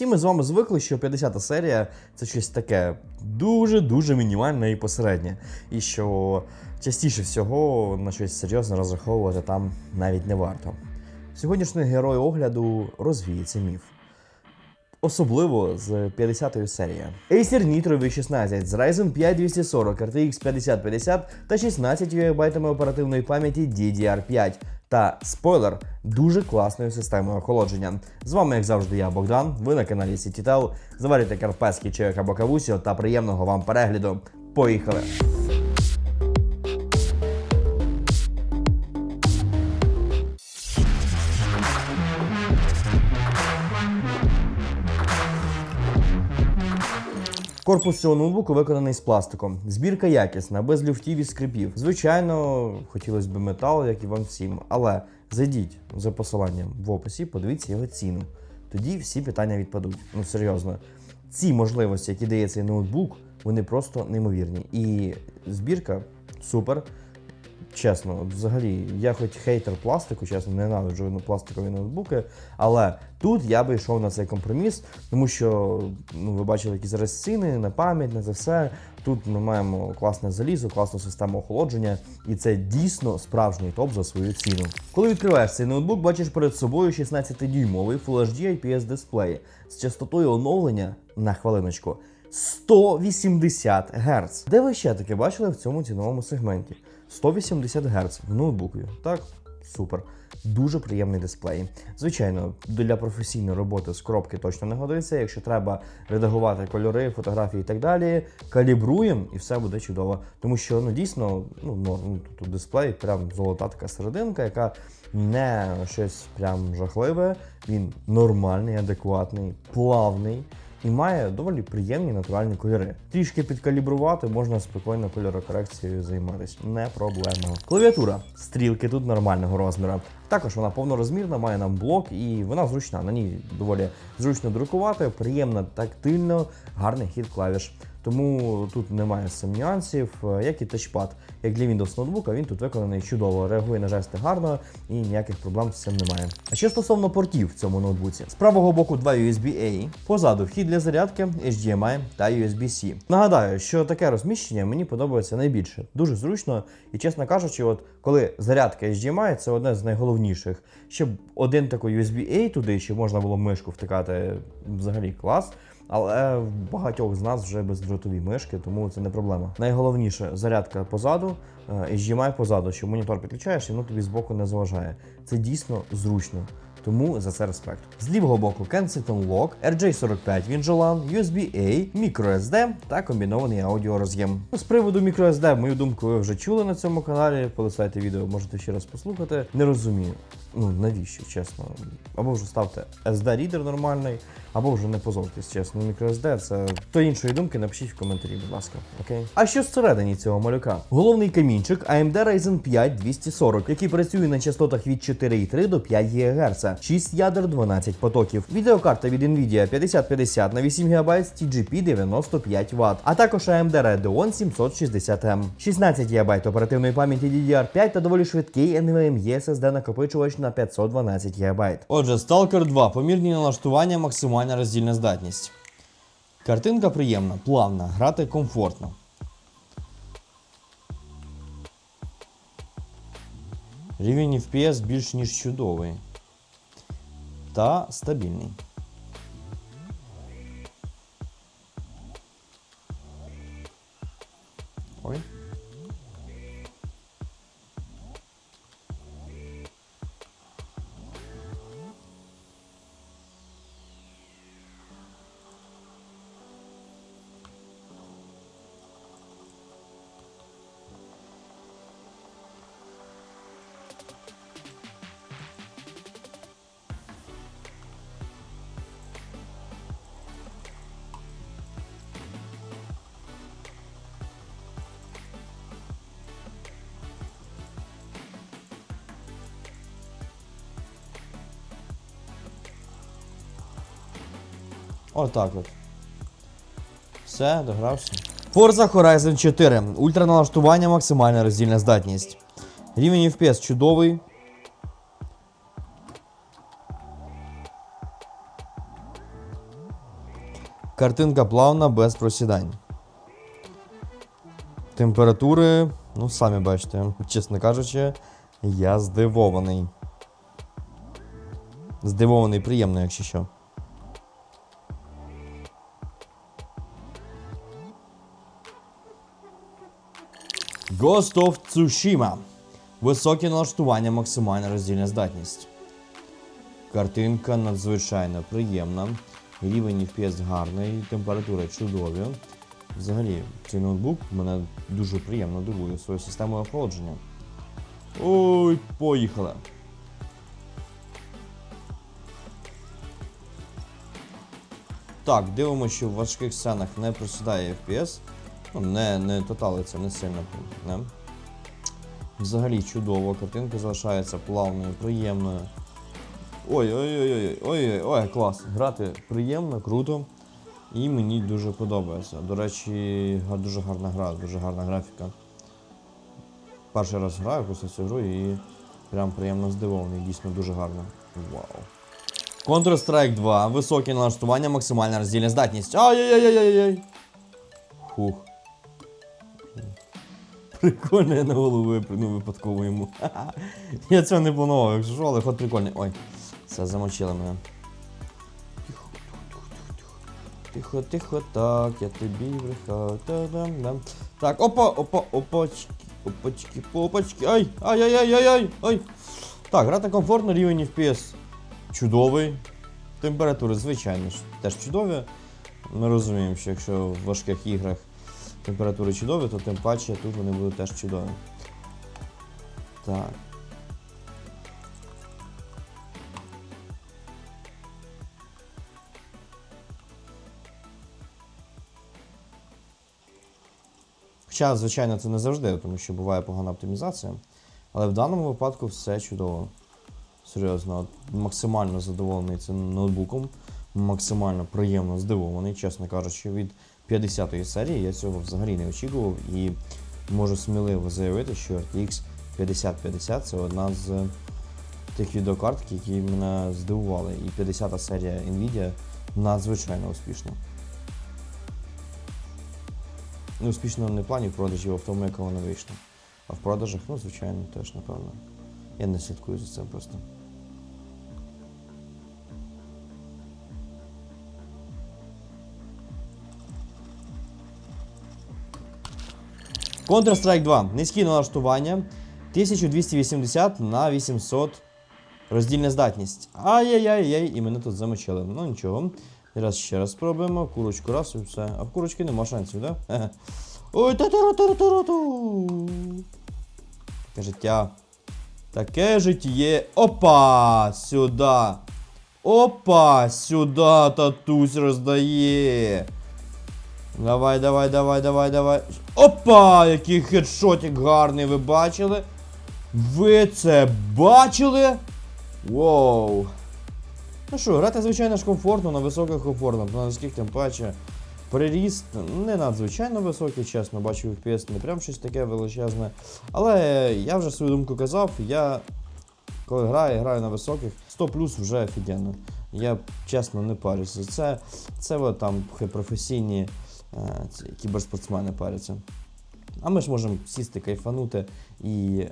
Всі ми з вами звикли, що 50-та серія це щось таке дуже-дуже мінімальне і посереднє. І що частіше всього на щось серйозне розраховувати там навіть не варто. Сьогоднішній герой огляду розвіє цей міф. Особливо з 50-ї серії. Acer Nitro V16 з Ryzen 5 240 RTX 5050 та 16 ГБ оперативної пам'яті DDR5. Та спойлер дуже класною системою охолодження. З вами, як завжди, я Богдан. Ви на каналі CityTel. Заварюйте карпатський чайок або кавусіо та приємного вам перегляду. Поїхали! Корпус цього ноутбуку виконаний з пластиком. Збірка якісна, без люфтів і скрипів. Звичайно, хотілося б метал, як і вам всім. Але зайдіть за посиланням в описі, подивіться його ціну. Тоді всі питання відпадуть. Ну серйозно, ці можливості, які дає цей ноутбук, вони просто неймовірні. І збірка супер. Чесно, взагалі, я хоч хейтер пластику, чесно, ненавиджу ну, пластикові ноутбуки, але тут я би йшов на цей компроміс, тому що ну, ви бачили, які зараз ціни на пам'ять, на це все. Тут ми маємо класне залізо, класну систему охолодження, і це дійсно справжній топ за свою ціну. Коли відкриваєш цей ноутбук, бачиш перед собою 16-дюймовий Full HD IPS дисплей з частотою оновлення на хвилиночку. 180 Гц. Де ви ще таке бачили в цьому ціновому сегменті? 180 Гц в ноутбукові. Так, супер. Дуже приємний дисплей. Звичайно, для професійної роботи з коробки точно не годиться. Якщо треба редагувати кольори, фотографії і так далі, калібруємо і все буде чудово. Тому що ну дійсно ну. Ну, тут дисплей, прям золота така серединка, яка не щось прям жахливе. Він нормальний, адекватний, плавний і має доволі приємні натуральні кольори. Трішки підкалібрувати можна спокійно кольорокорекцією займатися. Не проблема. Клавіатура. Стрілки тут нормального розміру. Також вона повнорозмірна, має нам блок і вона зручна. На ній доволі зручно друкувати, приємно, тактильно, гарний хід клавіш. Тому тут немає цим нюансів, е, як і тачпад. Як для Windows ноутбука, він тут виконаний чудово, реагує на жести гарно і ніяких проблем з цим немає. А ще стосовно портів в цьому ноутбуці, з правого боку два USB-A, позаду вхід для зарядки, HDMI та USB-C. Нагадаю, що таке розміщення мені подобається найбільше. Дуже зручно і, чесно кажучи, от коли зарядка HDMI це одне з найголовніших. Щоб один такий USB-A туди, ще можна було мишку втикати, взагалі клас. Але в багатьох з нас вже бездротові мишки, тому це не проблема. Найголовніше зарядка позаду, е, HDMI позаду, що монітор підключаєш, і воно тобі збоку не заважає. Це дійсно зручно. Тому за це респект. З лівого боку Kensington Lock, RJ45 Vinjolan, USB-A, microSD та комбінований аудіороз'єм. З приводу microSD, мою думку, ви вже чули на цьому каналі. Полистайте відео, можете ще раз послухати. Не розумію. Ну навіщо, чесно. Або вже ставте SD-рідер нормальний, або вже не позорьтесь, чесно. MicroSD це то іншої думки напишіть в коментарі, будь ласка. Окей. А що всередині цього малюка? Головний камінчик AMD Ryzen 5 240, який працює на частотах від 4,3 до 5 ГГц, 6 ядер, 12 потоків. Відеокарта від Nvidia 5050 на 8 ГБ з TGP 95 Вт, а також AMD Radeon 760M, 16 ГБ оперативної пам'яті DDR5 та доволі швидкий NVMe SSD накопичувач на 512 ГБ. Отже, Stalker 2, помірні налаштування, максимальна роздільна здатність. Картинка приємна, плавна, грати комфортно. Рівень FPS більш ніж чудовий. Та стабільний. Отак от. Все, догрався. Forza Horizon 4. Ультраналаштування, максимальна роздільна здатність. Рівень FPS чудовий. Картинка плавна без просідань. Температури, ну, самі бачите, чесно кажучи, я здивований. Здивований приємно, якщо що. Ghost of Tsushima. Високі налаштування, максимальна роздільна здатність. Картинка надзвичайно приємна. Рівень FPS гарний, температура чудові. Взагалі, цей ноутбук мене дуже приємно дивує своєю системою охолодження. Ой, поїхали. Так, дивимося, що в важких сценах не просідає FPS. Ну, не, не тоталиться, не сильно. Не. Взагалі чудово, картинка залишається плавною, приємною. Ой-ой-ой, ой, ой, клас. Грати приємно, круто. І мені дуже подобається. До речі, дуже гарна гра, дуже гарна графіка. Перший раз граю просто цю гру і прям приємно здивований, дійсно дуже гарно. Вау. Counter-Strike 2, високі налаштування, максимальна роздільна здатність. Ай-яй-яй-яй-яй. Хух. Прикольно, я на голову випрыгнув випадково йому. Я цього не планував, якщо що, але ход прикольний. Ой, все замочили мене. Тихо, тихо, тихо, тихо. Тихо, тихо, так, я тобі брехав. Та-дам-дам. Так, опа, опа, опачки, опачки, попачки. Ай, ай, ай, ай, ай, ай, ай. Так, грати комфортно, рівень FPS чудовий. Температури, звичайно теж чудові. Ми розуміємо, що якщо в важких іграх температури чудові, то тим паче тут вони будуть теж чудові. Так. Хоча, звичайно, це не завжди, тому що буває погана оптимізація. Але в даному випадку все чудово. Серйозно, максимально задоволений цим ноутбуком, максимально приємно здивований, чесно кажучи, від 50-ї серії я цього взагалі не очікував і можу сміливо заявити, що RTX 5050 це одна з тих відеокарток, які мене здивували. І 50-та серія Nvidia надзвичайно успішна. Ну, успішно не в плані продажів, а в тому, яка вона вийшла. А в продажах, ну, звичайно, теж, напевно. Я не слідкую за цим просто. Counter-Strike 2. Низькі налаштування. 1280 на 800 роздільна здатність. Ай-яй-яй-яй, і мене тут замочили. Ну нічого. Зараз ще раз спробуємо. Курочку раз і все. А в курочки нема шансів, да? Ой, та ту ту ту Таке життя. Таке життє. Опа! Сюди. Опа! Сюди татусь роздає. Давай, давай, давай, давай, давай. Опа! Який хедшотик гарний, ви бачили? Ви це бачили? Воу. Ну що, грати, звичайно ж, комфортно, на високих комфортно, на низьких тим паче. Приріст не надзвичайно високий, чесно, бачу FPS не прям щось таке величезне. Але я вже свою думку казав, я коли граю, граю на високих, 100 плюс вже офігенно. Я чесно не парюся. Це, це от там професійні ці кіберспортсмени паряться. А ми ж можемо сісти, кайфанути і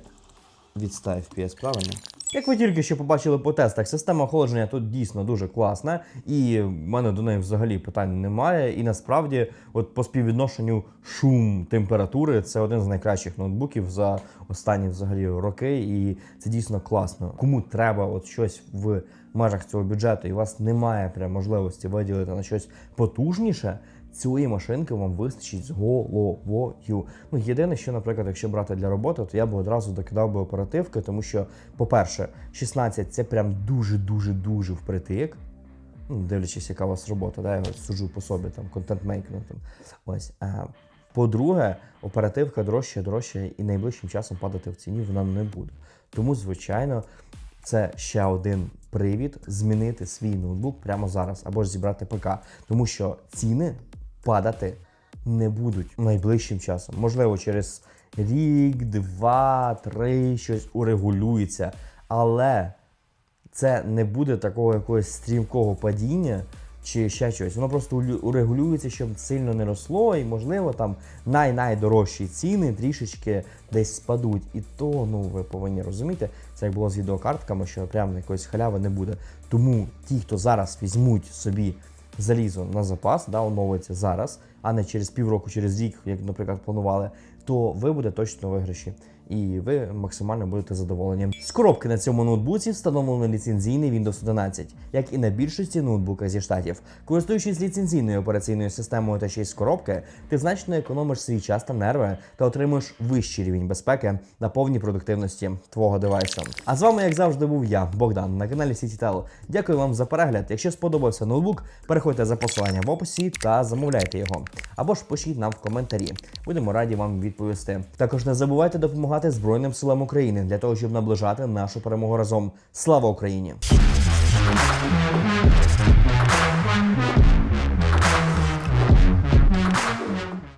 від 100 FPS, правильно? Як ви тільки що побачили по тестах, система охолодження тут дійсно дуже класна, і в мене до неї взагалі питань немає. І насправді, от по співвідношенню шум температури, це один з найкращих ноутбуків за останні взагалі роки, і це дійсно класно. Кому треба от щось в межах цього бюджету, і у вас немає прям можливості виділити на щось потужніше. Цієї машинки вам вистачить з головою. Ну, єдине, що, наприклад, якщо брати для роботи, то я б одразу докидав би оперативки, тому що, по-перше, 16 це прям дуже-дуже дуже впритик. Ну, дивлячись, яка у вас робота, да, я суджу по собі, там, контент-мейкінгу. Ось. А, по-друге, оперативка дорожче, дорожче, і найближчим часом падати в ціні вона не буде. Тому, звичайно, це ще один привід змінити свій ноутбук прямо зараз або ж зібрати ПК, тому що ціни падати не будуть найближчим часом. Можливо, через рік, два, три щось урегулюється, але це не буде такого якогось стрімкого падіння чи ще щось. Воно просто урегулюється, щоб сильно не росло, і можливо там най-найдорожчі ціни трішечки десь спадуть. І то, ну ви повинні розуміти, це як було з відеокартками, що прям якоїсь халяви не буде. Тому ті, хто зараз візьмуть собі залізо на запас, да, оновиться зараз, а не через півроку, через рік, як, наприклад, планували, то ви будете точно виграші. І ви максимально будете задоволені. З коробки на цьому ноутбуці встановлено ліцензійний Windows 11, як і на більшості ноутбука зі штатів. Користуючись ліцензійною операційною системою та ще й з коробки, ти значно економиш свій час та нерви та отримуєш вищий рівень безпеки на повній продуктивності твого девайсу. А з вами, як завжди, був я, Богдан, на каналі CityTel. Дякую вам за перегляд. Якщо сподобався ноутбук, переходьте за посиланням в описі та замовляйте його. Або ж пишіть нам в коментарі. Будемо раді вам відповісти. Також не забувайте допомагати Збройним силам України для того, щоб наближати нашу перемогу разом. Слава Україні!